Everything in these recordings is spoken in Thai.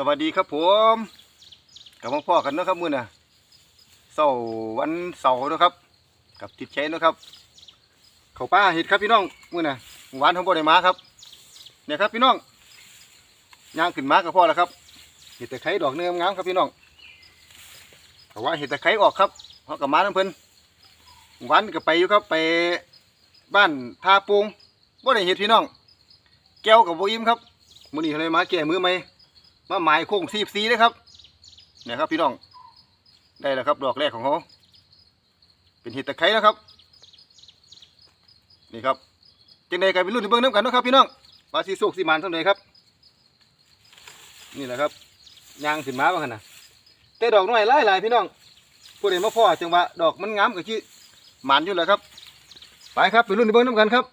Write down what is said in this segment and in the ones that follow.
สวัสดีครับผมกับพ่อกันนะครับมือน่ะเสาร์วันเสาร์นะครับ กับติดใช้นะครับเขาป้าเห็ดครับพี่น้องมือน่ะหมู่บ้านของบ่ได้มาครับ เนี่ยครับพี่น้องย่างขึ้นมากับพ่อแล้วครับเห็ดตะไคร้ดอกเนื้องามครับพี่น้องเขาว่าเห็ดตะไคร้ออกครับเขาะกับมาน้ำเพิ่นหมู่บ้านก็ไปอยู่ครับไปบ้านท่าปูงบ่ได้เห็ดพี่น้อง แก้วกับโบอิมครับมือนี้เลยมาแก้มือไหม มาหมายโค้งซีบซีเลยครับเนี่ยครับพี่น้องได้แล้วครับดอกแรกของเขาเป็นเห็ดตะไคร้นะครับนี่ครับจังใดกันเป็นรุ่นที่เบิ้งน้ำกันนะครับพี่น้องปลาสีสุกสีมันเท่าไหร่ครับ นี่แหละครับยางขึ้นมาบ้างนะแต่ดอกน้อยหลายหลายพี่น้องผู้ใดมาพ่อจังหวะดอกมันงามกับที่หมันอยู่แล้วครับ ไปครับไปรุ่นที่เบิ้งน้ำกันครับ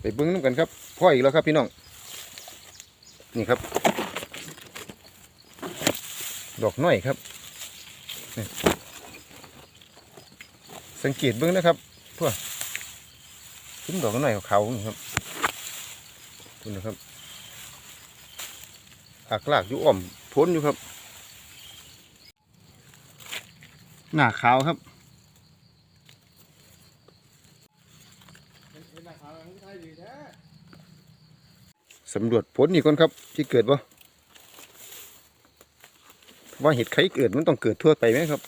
ไปเบิ้งน้ำกันครับ พ่ออีกแล้วครับพี่น้อง นี่ครับ ดอกน้อยครับ สังเกตเบิ้งนะครับพวกซุ้มดอกน้อยของเขาครับนี่นะครับอักลากอยู่อ่อมพ้นอยู่ครับ หน้าขาวครับ สำรวจผลนี่ก่อนครับ ที่เกิดบ่ว่าเห็ดไข่เกิดมันต้องเกิดทั่วไปไหมครับ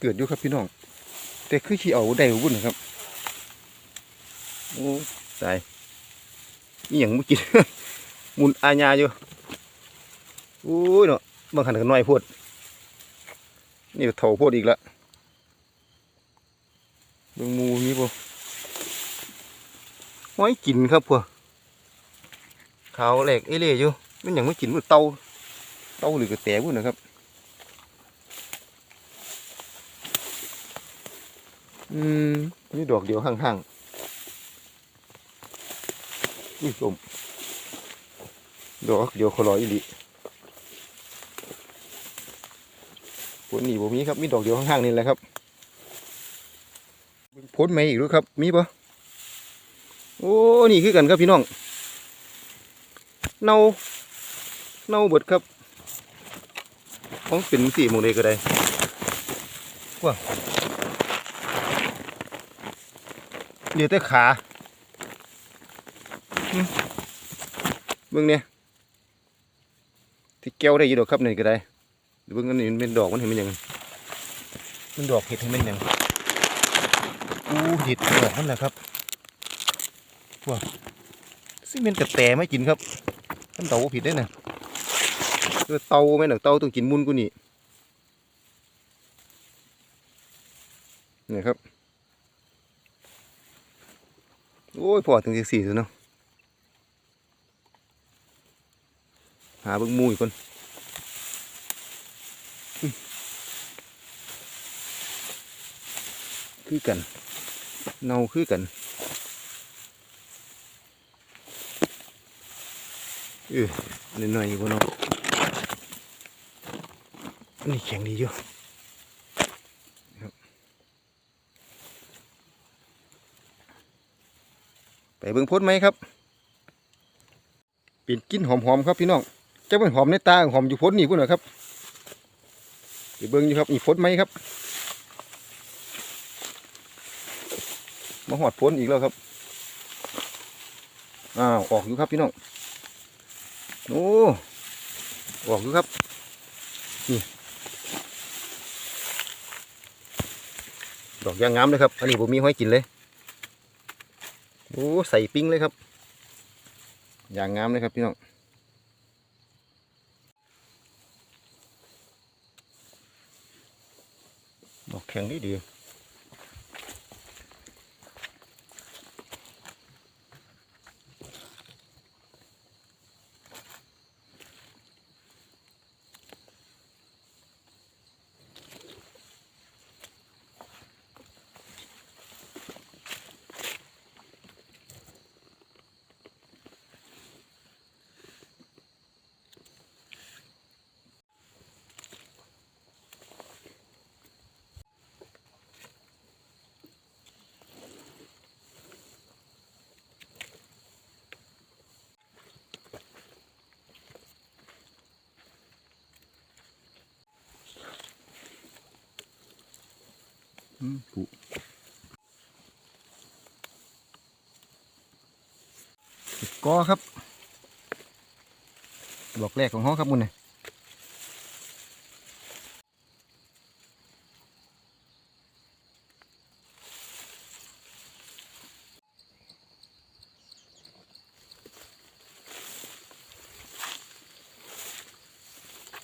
เกิดอยู่ครับพี่น้อง แต่คือขี้เอาได้วุ่นนะครับโอ้ตายนี่อย่างมุกินมุนอาญาอยู่โอ้ยเนาะบางขันก็น้อยโพดนี่ก็เท่าโพดอีกละเบิ่งมูนี้ บ่ไว้กินครับพวกขาวแหลกเอเล่อยู่มันยังไม่กินมันเตาเตาหรือกระแตพุ่นนะครับอืมนี่ดอกเดียวห่างๆนี่สมดอกเดียวขอลอยอีหลีผลนี่บ่มีครับมีดอกเดียวห่างๆนี่แหละครับผลไหมอีกรู้ครับมีปะ โอ้นี่คือกันครับพี่น้องเน่าเน่าเบิดครับของเป็นสีหมองเลยก็ได้ว้าเหลือแต่ขามเบิ่งเนี่ยที่แก้วได้ยี่ดอกครับนี่ก็ได้เบิ่งอันนี้มันเป็นดอกมันเห็นมันยังมันดอกเห็ดเห็นมันยังอู้เห็ดดอกมันแหละครับ ซึ่งเป็นกระแตไม่กินครับท่านเต่าผิดได้นะเออเต่าแม่หนเต่าต้องกินมุนกูนี่นี่ครับ โอ้ยพอถึงสี่สิเนาะหาเบิ่งมูอีกคนคือกัน เนาคือกัน เออหน่อยๆอยู่บนน้องอันนี้แข็งดีอยู่ไปเบิ่งพ้นไหมครับเป็นกลินหอมๆครับพี่น้องจะเป็นหอมในตาหอมอยู่พ้นนี่พุ่นเหรอครับไปเบิ่งอยู่ครับนี่พ้นไหมครับมาหอดพ้นอีกแล้วครับอ้าวออกอยู่ครับพี่น้อง โอ้ออกอยู่ครับนี่ดอกยางงามเลยครับ อันนี้ผมมีห้อยกินเลย โอ้ใส่ปิ้งเลยครับ ยางงามเลยครับพี่น้องดอกแข็งดีดี ปุกอครับ บอกแรกของห้องครับมุนเนี่ย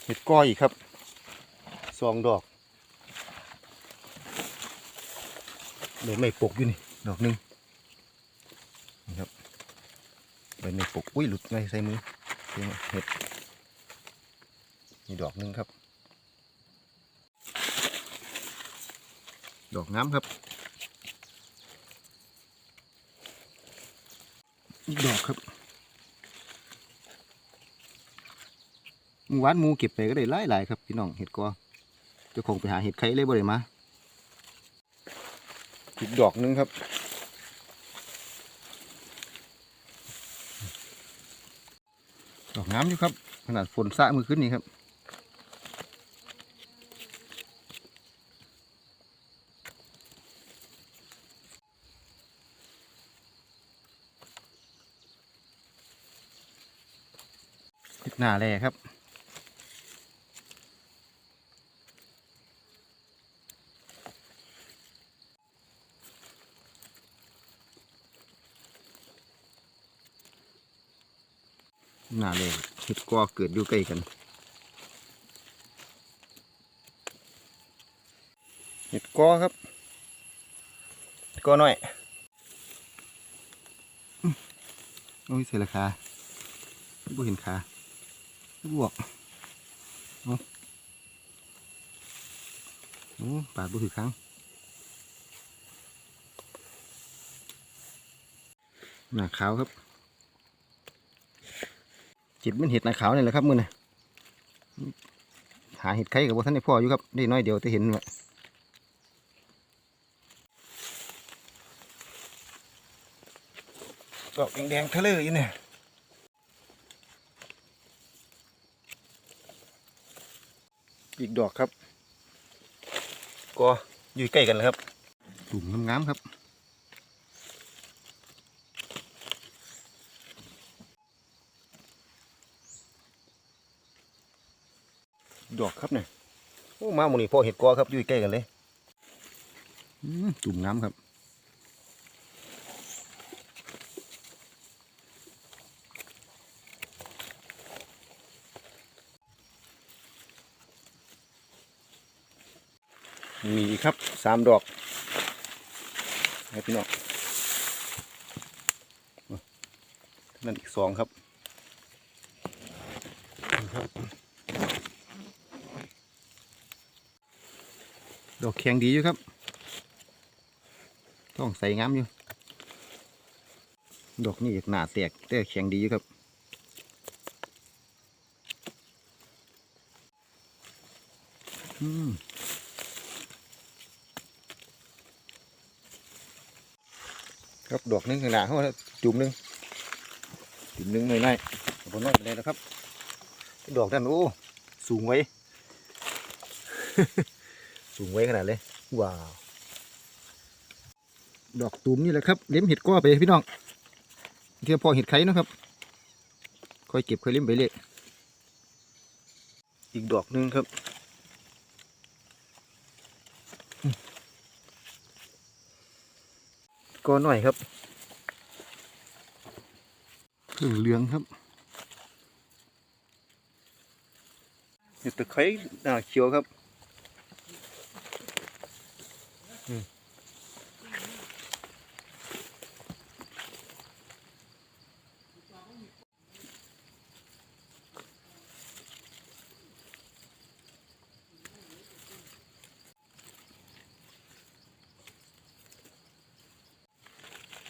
เห็ดก้อยครับสองดอก เดี๋ยไม่ปกอยู่นี่ดอกหนึ่งนี่ครับใบไม่ปกอุ้ยหลุดไงใส่มือเห็นไหมเห็ดนี่ดอกหนึ่งครับ ดอกน้ำครับอีกดอกครับหมูหวานหมูเก็บไปก็ได้หลายหลายๆครับพี่น้องเห็ดกอเจะคงไปหาเห็ดไข่เลยบ่ได้มา อีกดอกหนึงครับ ดอกน้ำอยู่ครับ ขนาดฝนสะมือขึ้นนี่ครับติดหน้าแร่ครับ น้าแร่เห็ดกอเกิดอยู่ใกล้กันเห็ดกอครับเห็ดกอหน่อยอื้อโอ้ยเสียราคาบ่เห็นขาบวกอาโอ้ปาดบุถือครั้งหนาขาวครับ จิตมันเห็ดหน้าขาวนี่แหละครับมือน่ะหาเห็ดไข่กับว่าท่านในพ่ออยู่ครับได้น้อยเดียวแต่เห็นว่าดอกแดงๆทะเลอยู่เนี่ยอีกดอกครับ ก็อยู่ใกล้กันเลยครับตุ่มงามๆครับ อกครับเนี่ยโอ้มาหมูนี่พอเห็ดกอครับอยู่ใกล้กันเลยอืมตุ่มงามครับมีอีกครับสามดอกให้พี่น้องนั่นอีกสองครับนี่ครับ ดอกแข็งดีอยู่ครับต้องใส่งามอยู่ ดอกนี่หนาแตกแต่แข็งดีอยู่ครับอืมครับดอกนึงข้างหน้าเขาจุ่มนึงจุ่มนึงหน่อยหน่อยบนน้อยไปเลยนะครับ ดอกนั่นโอ้สูงไว้ สูงไว้ขนาดเลยว้าวดอกตุ่มนี่แหละครับเลี้ยมเห็ดก้อไปพี่น้องเที่ยวพอเห็ดไข่เนาะครับค่อยเก็บค่อยเลี้ยมไปเลยอีกดอกหนึงครับก็หน่อยครับเพิ่งเหลืองครับเห็ดตะไคร้หน้าเขียวครับ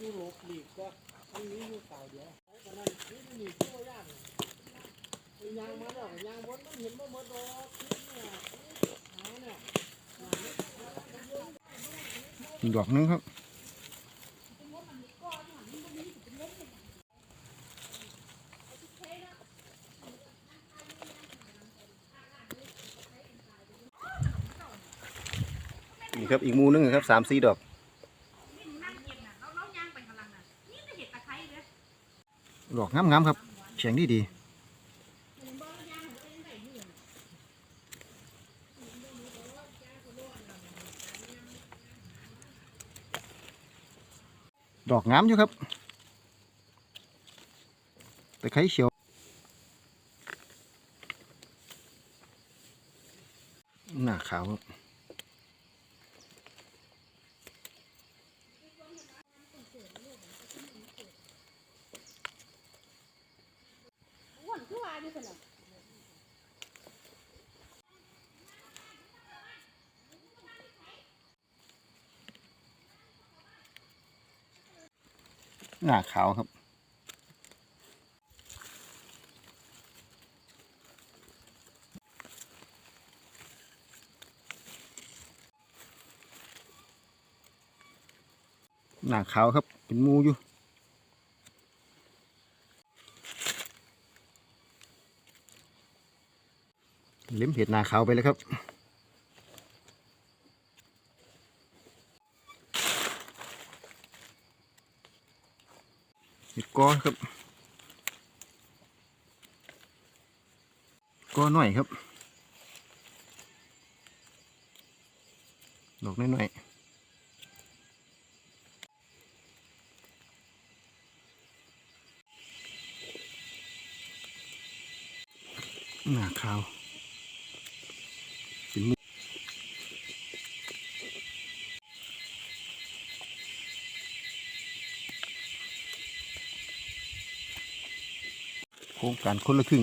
ยูโรปลีกก็อันนี้อยู่เปล่าเดียวไอ้คนนั้นนี่มีตัวยากไอ้ยางมันหรอกยางบนมันเห็นว่ามันรอเนี่ยหาเนี่ยดอกนึงครับนี่ครับอีกมูนึงครับสามสี่ดอก ออกงามๆครับแข็งดีดีดอกงามอยู่ครับตะไคร้เขียวหน้าขาวครับ อ้วนคือว่าอยู่ซั่นน่ะ หน้าขาวครับหน้าขาวครับ เป็นมูอยู่เล็มเห็ดหน้าขาวไปเลยครับ เห็ด กอครับกอหน่อยครับ ดอกน้อยๆหนาขาว ครงการคนละครึ่ง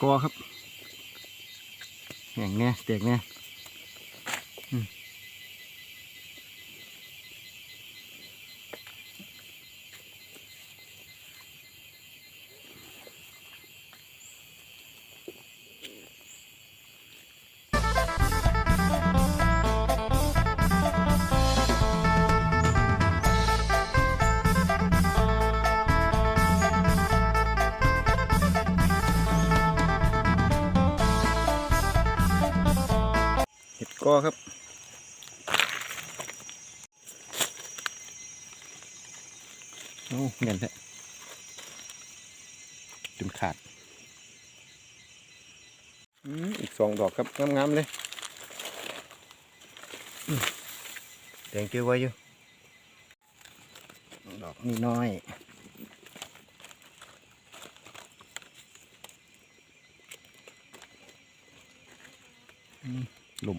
กอครับแห่งแน่แตกแน่ กอครับ โอ้เงี้ยแท้จนขาดอืมอีกสองดอกครับงามๆเลยแดงเกลียวไว้อยู่ดอกนี่น้อยหลุม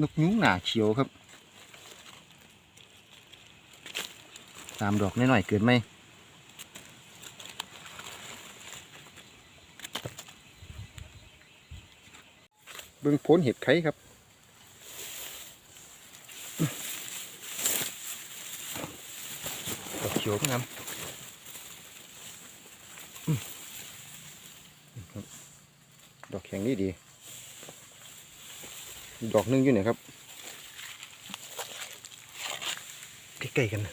นกยุ้งหนาเขียวครับ ตามดอกน้อยๆเกินไหมเบิ่งพ้นเห็ดไข่ครับดอกเขียวงามอืมครับดอกแข็งดีดี ดอกหนึงอยู่ไหนครับใกล้ๆกันนะ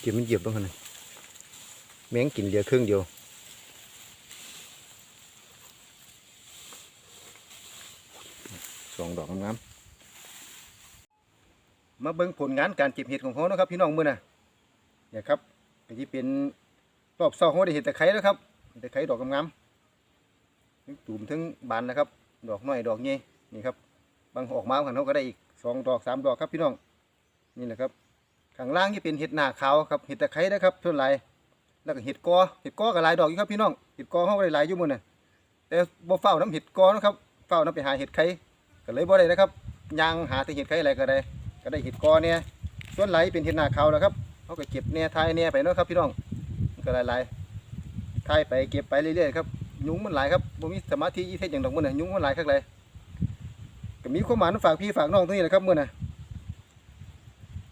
เก็บมันเหยียบบ้างนะแมงกินเหลือครึ่งเดียวสองดอกงามๆมาเบิ่งผลงานการเก็บเห็ดของเขานะครับ พี่น้องมือนะเนี่ยครับอันที่เป็นรอบเศร้าเขาได้เห็ดตะไคร้แล้วครับตะไคร้ดอกงามๆทั้งตูมทั้งบานนะครับ ดอกน้อยดอกใหญ่นี่ครับ บางออกมาของเขาก็ได้อีกสองดอกสามดอกครับพี่น้อง นี่แหละครับข้างล่างที่เป็นเห็ดหนาขาวครับเห็ดตะไคร้นะครับส่วนหลายแล้วก็เห็ดกอเห็ดกอก็หลายดอกอยู่ครับพี่น้องเห็ดกอเขาก็ได้หลายอยู่มือน่ะแต่บ่เฝ้าน้ำเห็ดกอนะครับเฝ้าน้ำไปหาเห็ดไข่ก็เลยบ่ได้นะครับยางหาแต่เห็ดไข่อะไรก็ได้ ก็ได้เห็ดกอเนี่ยส่วนไหลายเป็นเห็ดหนาขาวแล้วครับเขาก็เก็บเนี่ยทายเนี่ยไปเนาะครับพี่น้องก็หลายๆทายไปเก็บไปเรื่อยๆครับ ยุงมันหลายครับบ่มีสมาธิอีเทศอย่างดอกมันน่ะยุงมันหลายคักเลยก็มีความหมายฝากพี่ฝากน้องตรงนี้แหละครับมื้อน่ะ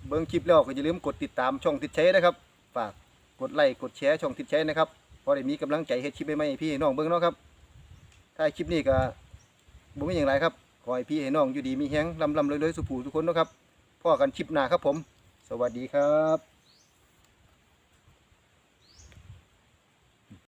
เบิ่งคลิปแล้วก็อย่าลืมกดติดตามช่องติดใช้นะครับ ฝากกดไลค์กดแชร์ช่องติดใช้นะครับพอได้มีกำลังใจเฮ็ดคลิปใหม่ๆให้พี่น้องเบิ่งเนาะครับ ถ้าคลิปนี้ก็บ่มีอย่างไรครับขอให้พี่ให้น้องอยู่ดีมีแฮงลำลำรวยๆสุขูทุกคนนะครับพ่อกันคลิปหน้าครับผม สวัสดีครับ